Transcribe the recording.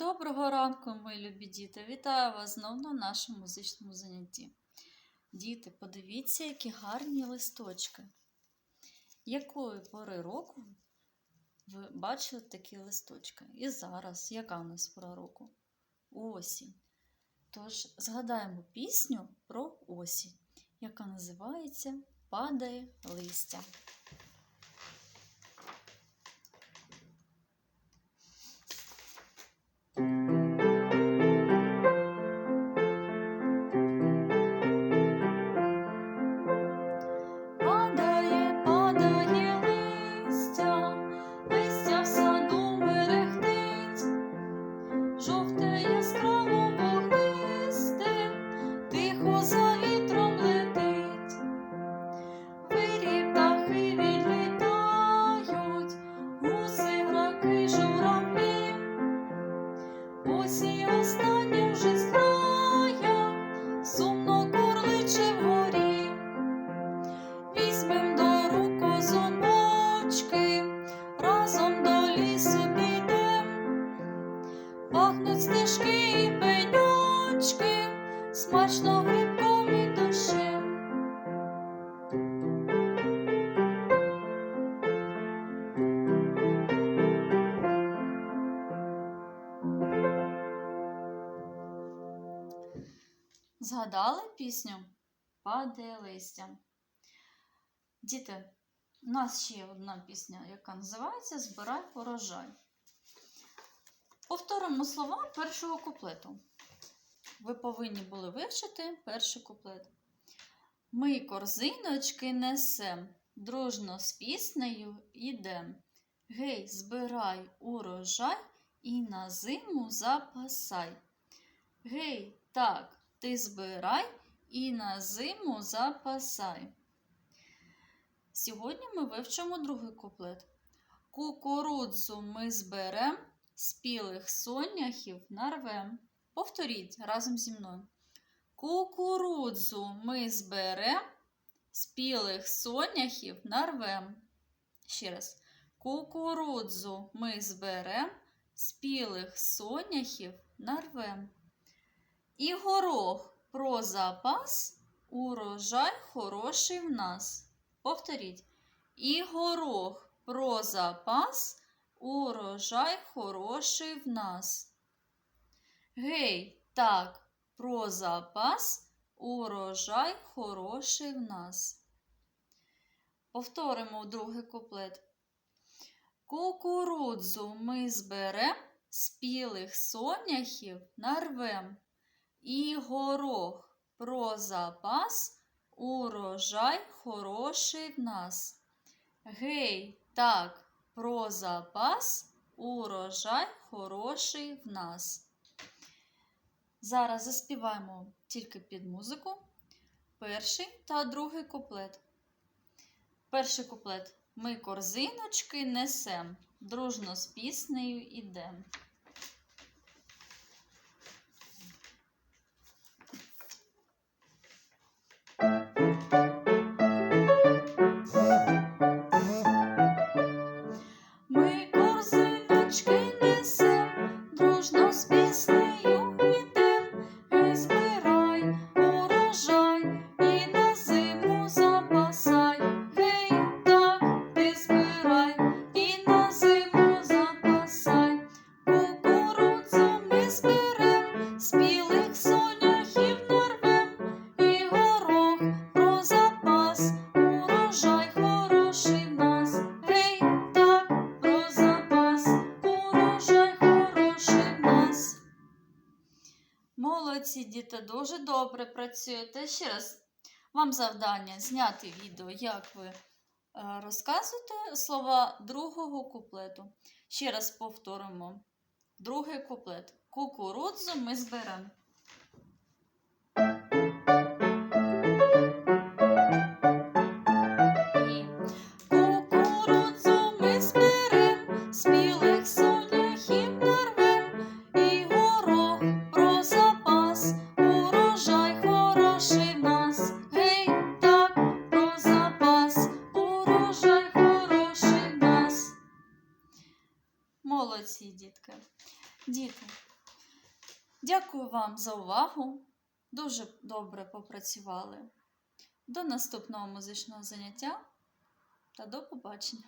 Доброго ранку, мої любі діти! Вітаю вас знову на нашому музичному занятті. Діти, подивіться, які гарні листочки. Якої пори року ви бачили такі листочки? І зараз, яка у нас пора року? Осінь. Тож згадаємо пісню про осінь, яка називається Падає листя. Смачно грибком і дощем. Згадали пісню Падає листя. Діти, у нас ще одна пісня, яка називається Збирай урожай. Повторимо слова першого куплету. Ви повинні були вивчити перший куплет. Ми корзиночки несем, дружно з піснею ідем. Гей, збирай урожай і на зиму запасай. Гей, так, ти збирай і на зиму запасай. Сьогодні ми вивчимо другий куплет. Кукурудзу ми зберем, спілих соняхів нарвем. Повторіть разом зі мною. Кукурудзу ми зберем, спілих соняхів нарвем. Ще раз. Кукурудзу ми зберем, спілих соняхів нарвем. І горох про запас, урожай хороший в нас. Повторіть. І горох про запас, урожай хороший в нас. Гей, так, про запас, урожай хороший в нас. Повторимо другий куплет. Кукурудзу ми зберем, спілих соняхів нарвем. І горох про запас, урожай хороший в нас. Гей, так, про запас, урожай хороший в нас. Зараз заспіваємо тільки під музику. Перший та другий куплет. Перший куплет. Ми корзиночки несем, дружно з піснею ідем. Молодці, діти, дуже добре працюєте. Ще раз вам завдання зняти відео, як ви е, розказуєте слова другого куплету. Ще раз повторимо. Другий куплет. Кукурудзу ми зберемо. Молодці, дітки. Діти, Дякую вам за увагу. Дуже добре попрацювали. До наступного музичного заняття та до побачення!